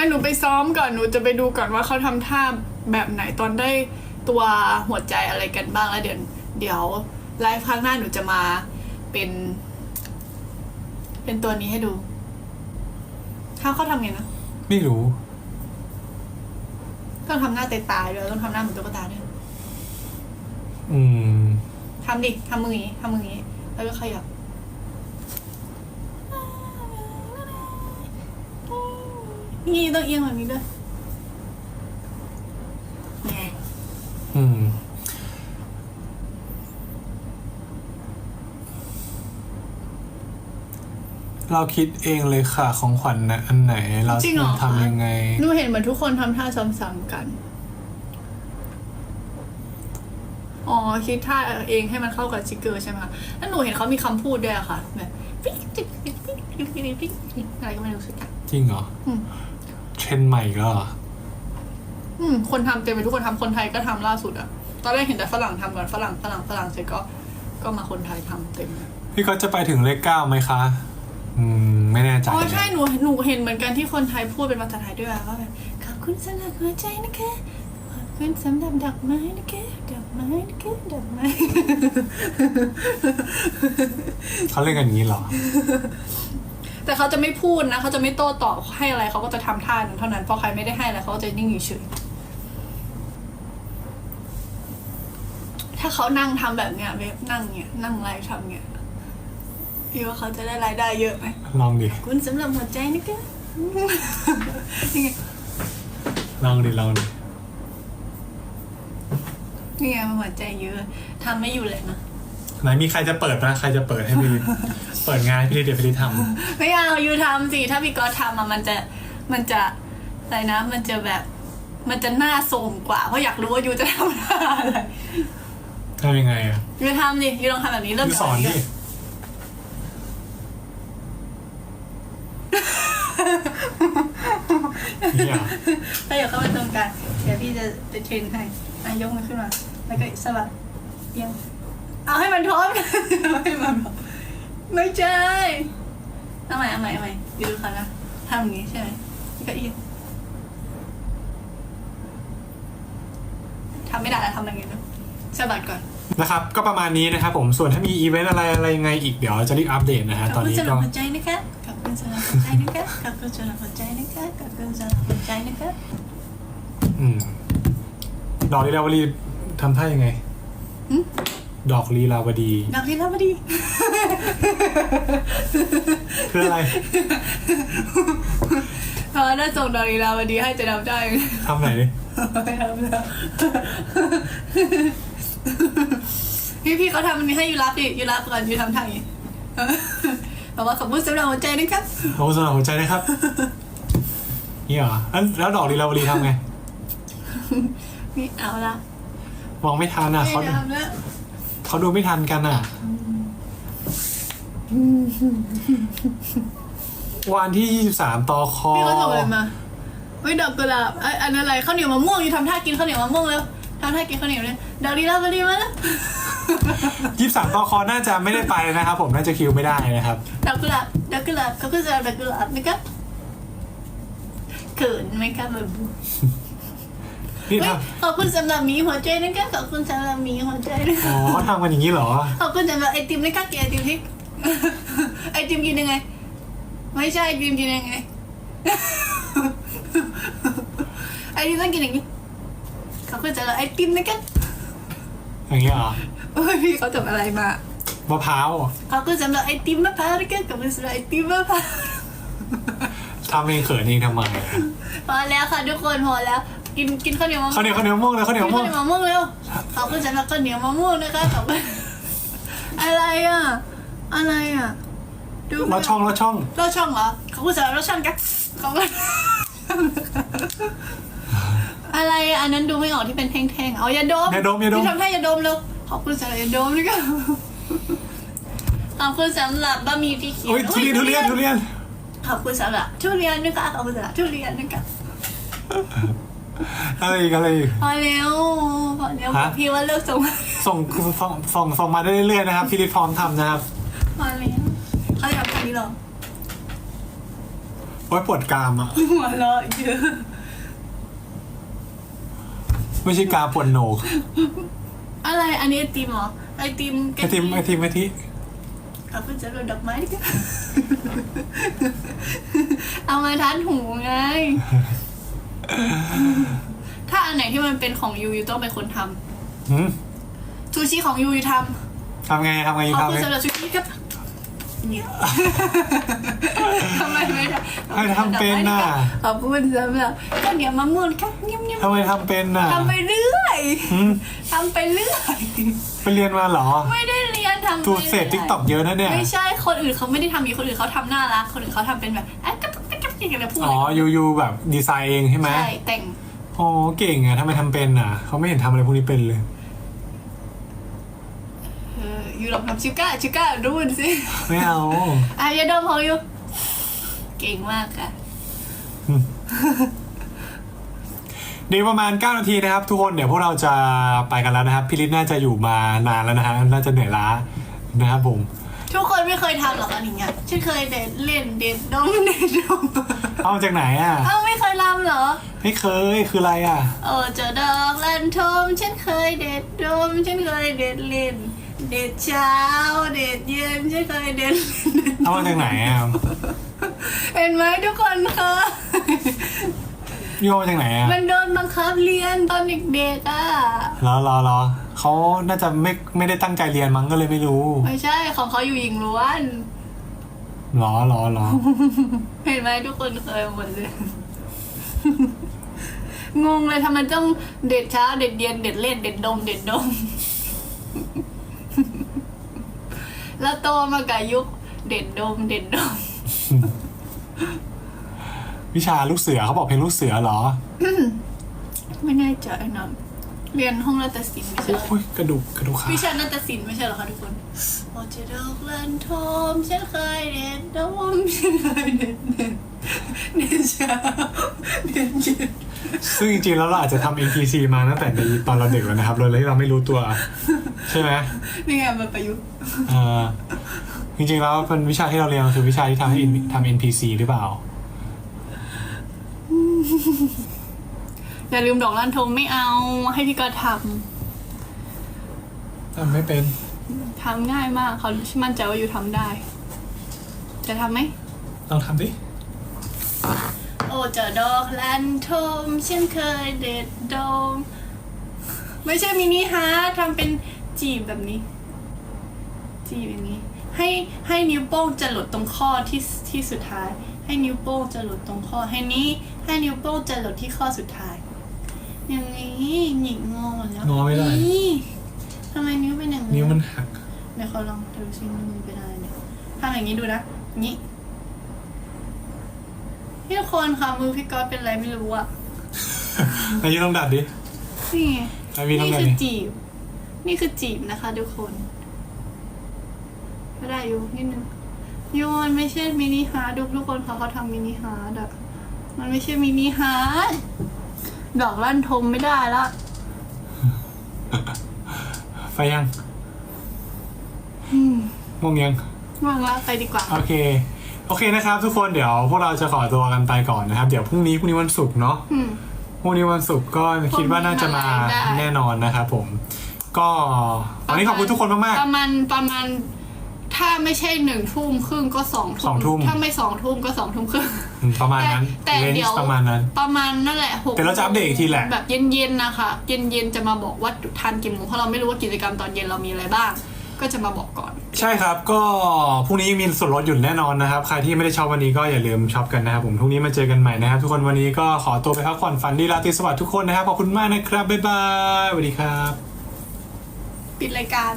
งั้นหนูไปซ้อมก่อนหนูจะไปดูก่อนว่าเขาทำท่าแบบไหนตอนได้ตัวหัวใจอะไรกันบ้างแล้วเดี๋ยวเดี๋ยวไลฟ์ครั้งหน้าหนูจะมาเป็น เป็นตัวนี้ให้ดูเขาเขาทำไงนะ ไม่รู้ ต้องทำหน้าตายๆด้วยต้องทำหน้าเหมือนตุ๊กตาด้วยอืม ทำดิทำมืออย่างนี้ทำมืออย่างนี้แล้วก็ขยับ นี่ต้องเอียงแบบนี้ด้วยไงอืม เราคิดเองเลยค่ะของขวัญนะอันไหน เราจริงเหรอคะทำยังไง หนูเห็นเหมือนทุกคนทำท่าซ้ำๆกัน อ๋อ คิดท่าเองให้มันเข้ากับสติกเกอร์ใช่ไหมคะแล้วหนูเห็นเขามีคำพูดด้วยอะค่ะแบบปิ๊กปิ๊กปิ๊กปิ๊กปิ๊กปิ๊กปิ๊กอะไรก็ไม่รู้สึกอะจริงเหรอ อืมเทรนด์ใหม่อีก็เหรออืมคนทำเต็มไปทุกคนทำคนไทยก็ทำล่าสุดอะตอนแรกเห็นแต่ฝรั่งทำก่อนฝรั่งฝรั่งฝรั่งเสร็จก็ ก็มาคนไทยทำเต็มเลยพี่ก็จะไปถึงเลขเก้าไหมคะ อืม ไม่แน่ใจอ๋อใช่หนูหนูเห็นเหมือนกันที่คนไทยพูดเป็นภาษาไทยด้วยอะว่าแบบขอบคุณสำหรับหัวใจนะคะขอบคุณสำหรับดอกไม้นะคะดอกไม้นะคะดอกไม้เขาเรียกกันอย่างนี้เหรอ แต่เขาจะไม่พูดนะเขาจะไม่โต้ตอบให้อะไรเขาก็จะทำท่านั้นเท่านั้นพอใครไม่ได้ให้อะไรเขาก็จะนิ่งอยู่เฉยถ้าเขานั่งทำแบบเนี้ยเว็บนั่งเนี้ยนั่งไลฟ์ทำเนี้ยพี่ว่าเขาจะได้รายได้เยอะไหมลองดิขอบคุณสำหรับหัวใจนะคะนี่ไงลองดิลองดินี่ไงมันหัวใจเยอะทำไม่อยู่เลยนะ ไหนมีใครจะเปิดนะใครจะเปิดให้พี่เปิดงานให้พี่ลิเดียวพี่ลิทไม่เอายูทำสิ ถ้าพี่ก๊อตทำอะมันจะมันจะอะไรนะ มันจะแบบ มันจะน่าส่งกว่า เพราะอยากรู้ว่ายูจะทำท่าอะไรำทำยังไงอะยูทำดิยูลองทำแบบนี้เริ่มพี่จากสอนแบบดินี้ก่อนเนี่ยถ้าอยากเข้ามาตรงกลางเดี๋ยวพี่จะจะเทรนให้อะยกมันขึ้นมา แล้วก็สะบัดเอียง เอาให้มันท้องกันเอาให้มันพร้อมไม่ใช่เอาใหม่เอาใหม่เอาใหม่ยูดูค่ะนะทำอย่างนี้ใช่ไหมแล้วก็เอียงทำไม่ได้แล้วทำอะไรเงี้ยนะสะบัดก่อนนะครับก็ประมาณนี้นะครับผมส่วนถ้ามีอีเวนต์อะไรอะไรยังไงอีกเดี๋ยวจะรีบอัปเดตนะฮะขตออบนคุณนี้สำหรัก็บหัวใจนะคะขอบคุณสำหรับหัวใจนะคะขอบคุณสำหรับหัวใจนะคะขอบคุณสำหรับหัวใจนะคะอืมดอกลีลาวดีทำท่ายังไงหึ ดอกลีลาวดี ดอกที่รับพอดี คืออะไรเพราะว่าถ้าส่งดอกลีลาวดีให้จะเดาได้ทำไหนดิไม่ทำแล้วพี่พี่เขาทำมันนี้ให้ยูรับดิยูรับก่อนยูทำทางนี้บอกว่าขอบคุณสำหรับหัวใจนะครับขอบคุณสำหรับหัวใจนะครับนี่เหรอแล้วแล้วดอกลีลาวดีทำไงนี่เอาละมองไม่ทันอะไม่เขาทำแล้ว เขาดูไม่ทันกันอะ วันที่23ต่อคอพี่เขาส่งอะไรมาไม่ดอกกุหลาบไอยอันนั้นอะไรข้าวเหนียวมะม่วงยูทำท่ากินข้าวเหนียวมะม่วงแล้วทำท่ากินข้าวเหนียวเลยดอกลีลาวดีมาแล้ว23ต่อคอน่าจะไม่ได้ไปนะครับ ผมน่าจะคิวไม่ได้นะครับดอกกุหลาบดอกกุหลาบเขาก็จะดอกกุหลาบนะครับเขินไหมครับแบบ นี่เฮ้ยทขอบคุณสำหรับหมีหัวใจนะครับขอบคุณสำหรับหมีหัวใจนะำอ๋อเขาทำกันอย่างนี้เหรอ ขอบคุณสำหรับไอติมนะครับกินไอติมที่ ไอติมกินยังไง ไม่ใช่ไอติมกินยังไง ไอติมต้องกินอย่างนี้ขอบคุณสำหรับไอติมนะครับอย่างนี้เหรอโอ้ยพี่เขาจบอะไรมามะพร้าวขอบคุณสำหรับไอติมมะพร้าวนะครับขอบคุณสำหรับไอติมมะพร้าว ทำเองเขินเองทำไมอะพอแล้วค่ะทุกคนพอแล้ว กินกินข้าวเหนียวมะม่วงข้าวเหนียวข้าวเหนียวมะม่วงเลยข้าวเหนียวกินมะม่ข้าววงเหนียวมะม่วงเร็วขอบคุณสำหรับข้าวเหนียวมะม่วงนะคะขอบคุณอะไรอะ อะไรอะดูรถช่องรถช่องรถช่องเหรอขอบคุณสำหรับรถช่องกันขอบคุณอะไรอะอันนั้นดูไม่ออกที่เป็นแท่งๆเอายาดมยาดมยาดมที่ทำให้ยาดมเร็วขอบคุณสำหรับยาดมนี่ก็ขอบคุณสำหรับบะหมี่ที่เขียนโอ้ยทุเรียนทุเรียนทุเรียนขอบคุณสำหรับทุเรียนนะคะขอบคุณสำหรับทุเรียนนะคะ อะไรอีกอะไรอีก พอแล้วพอแล้วฮะ พี่ว่าเลิกส่งส่งส่งส่งส่งมาได้เรื่อยๆนะครับพี่ลิทพร้อมทำนะครับพอแล้วเขาจะทำแค่นี้เหรอโอ้ยปวดกรามอะหัวเราะเยอะไม่ใช่กรามปวดโหนกอะไรอันนี้ไอติมเหรอไอติมไอติมไอติมไอทิเอาไปจะโดนดอกไม้ดิกันเอามาทัดหูไง ถ้าอันไหนที่มันเป็นของยูยูต้องเป็นคนทหืมำซูชิของยูยูทำทำไงทำไงยูขอบทำคุณไงสำหรับชุดนี้ครับเนี่ยทำไมไม่ได้ให้ทำเป็นน่ะขอบคุณสำหรับข้าวเหนียวมะม่วงครับเงียบเงียบทำไมทำเป็นน่ะทำไปเรื่อยหืมทำไปเรื่อย ไปเรียนมาเหรอไม่ได้เรียนทำไปตูดเสพทิกตอกเยอะนะเนี่ย ไม่ใช่ คนอื่นเขาไม่ได้ทำอย่างนี้คนอื่นเขาทำน่ารัก คนอื่นเขาทำเป็นแบบอะ กับกับกับกับอะไรพูดอ๋อยูยูแบบดีไซน์เองใช่ไหมใช่แต่งอ๋อเก่งอะทำไมทำเป็นอะเขาไม่เห็นทำอะไรพวกนี้เป็นเลยเอออยู่ลองทำชิก้าชิก้าดูมันสิไม่เอาอะอยาดมของอยู่เก่งมากค่ะเดี๋ยวประมาณ 9 นาทีนะครับ ทุกคนเดี๋ยวพวกเราจะไปกันแล้วนะครับพี่ลิศน่าจะอยู่มานานแล้วนะฮะน่าจะเหนื่อยล้านะครับผม ทุกคนไม่เคยทำหรอกอันนี้เนี่ยฉันเคยเด็ดเล่นเด็ดดมเด็ดดมเอามาจากไหนอะ เอ้าไม่เคยทำเหรอ ไม่เคยคืออะไรอะ โอ้เจอดอกลันทมฉันเคยเด็ดดมฉันเคยเด็ดเล่น เด็ดเช้า เด็ดเย็นฉันเคยเด็ดเล่นเอามาจากไหนอะเห็นไหมทุกคนคะโยเอามาจากไหนอะมันโดนบังคับเรียนตอนเด็กๆอะ รอรอรอ เขาน่าจะไม่ไม่ได้ตั้งใจเรียนมั้งก็เลยไม่รู้ ไม่ใช่ของเขาอยู่หญิงล้วนรอรอรอเห็นไหมทุกคนเคยหมดเลย งงเลยทำไมต้องเด็ดเช้าเด็ดเย็นเด็ดเล่นเด็ดดม เด็ดดม แล้วโตมากับยุคเด็ดดม เด็ดดม วิชาลูกเสือเขาบอกเพลงลูกเสือเหรอ ไม่แน่ใจนะ เรียนห้องนาฏศิลป์ไม่ใช่เหรอโอ้ยกระดูกกระดูกขาวิชานาฏศิลป์ไม่ใช่เหรอคะทุกคนโอจะดอกลันทมฉันเคยเด็ดดมฉันเคยเด็ดเด็ดเด็ดเช้าเด็ดเย็นซึ่งจริงๆแล้วเราอาจจะทำ NPC มาตั้งแต่ในตอนเราเด็กแล้วนะครับโดยที่เราไม่รู้ตัว ใช่ไหมนี่ไงมาประยุกต์เอ่อจริงๆแล้วเป็นวิชาที่เราเรียนมันคือวิชาที่ทำให้ N- ทำ NPC หรือเปล่า อย่าลืมดอกลันทมไม่เอาให้พี่กอททำไม่เป็นำทำง่ายมากเขามั่นใจว่าอยู่ทำได้ จะทำไหม ลองทำดิโอ้เจอดอกลันทมฉันเคยเด็ดดม ไม่ใช่มินิฮาร์ททำเป็นจีบแบบนี้ จีบอย่างนี้ ให้ให้นิ้วโป้งจะหลุดตรงข้อที่ที่สุดท้าย ให้นิ้วโป้งจะหลุดตรงข้อให้นี้ ให้นิ้วโป้งจะหลุดที่ข้อสุดท้าย อย่างนี้หงิกงอหมดแล้วงอไม่ได้ นี่ทำไมนิ้วเป็นอย่างนี้นิ้วมันหักเดี๋ยวเขาลองดูซิว่ามันเป็นอะไรเนี่ยทำอย่างนี้ดูนะอย่างนี้พี่ทุกคนค่ะมือพี่ก๊อตเป็นอะไรไม่รู้อะนายยูลองดัดดิ นี่ไงนายวีลองนี่ดัดคือดิจีบ นี่คือจีบนะคะทุกคนก็ได้อยู่นิดนึงยูมันไม่ใช่มินิฮาร์ดดูทุกคนเขาเขาทำมินิฮาร์ดอะมันไม่ใช่มินิฮาร์ด ดอกลั่นทมไม่ได้ละไฟยังอืมง่วงยังว่างละไปดีกว่า โอเค โอเคนะครับ ทุกคนเดี๋ยวพวกเราจะขอตัวกันไปก่อนนะครับ เดี๋ยวพรุ่งนี้พรุ่งนี้วันศุกร์เนาะอืมพรุ่งนี้วันศุกร์ก็คิดว่าน่าจะมาพรุ่งนี้มาไลฟ์ได้แน่นอนนะครับผม ก็วันนี้ขอบคุณทุกคนมากประมาณประมาณ ถ้าไม่ใช่หนึ่งทุ่มครึ่งก็สองสองทุ่ม ถ้าไม่สองทุ่มก็สองทุ่มครึ่งๆอืมประมาณนั้นแต่เลนเดี๋ยวส์ประมาณนั้น ประมาณนั่นแหละหกเดี๋ยวเราจะอัปเดตอีกทีแหละ แบบเย็นๆนะคะ เย็นๆจะมาบอกว่าทันกี่โมงเพราะเราไม่รู้ว่ากิจกรรมตอนเย็นเรามีอะไรบ้าง ก็จะมาบอกก่อน ใช่ครับ ก็พรุ่งนี้ยังมีส่วนลดอยู่แน่นอนนะครับ ใครที่ไม่ได้ช็อปวันนี้ก็อย่าลืมช็อปกันนะครับผมพรุ่งนี้มาเจอกันใหม่นะครับ ทุกคนวันนี้ก็ขอตัวไปพักผ่อนฝันดีราตรีสวัสดิ์ทุกคนนะครับขอบคุณมากนะครับบ๊ายบายสวัสดีครับ ปิดรายการ